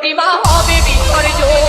প্রতিমা হবে বিসর্জন।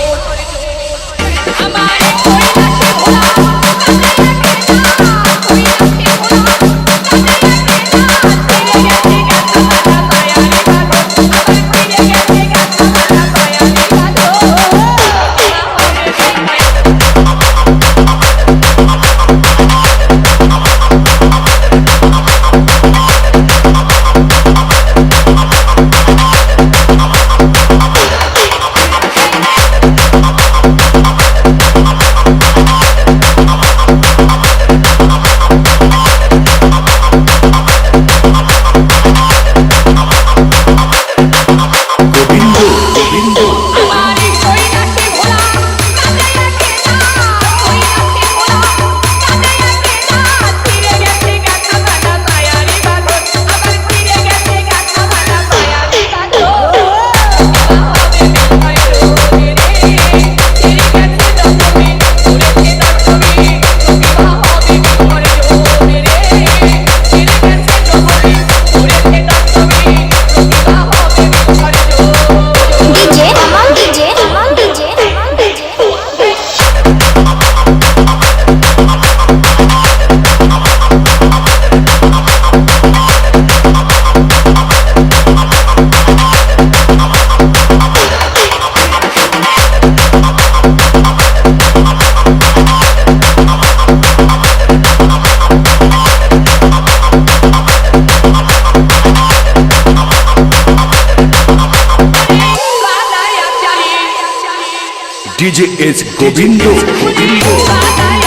DJ S Govinda. Govinda.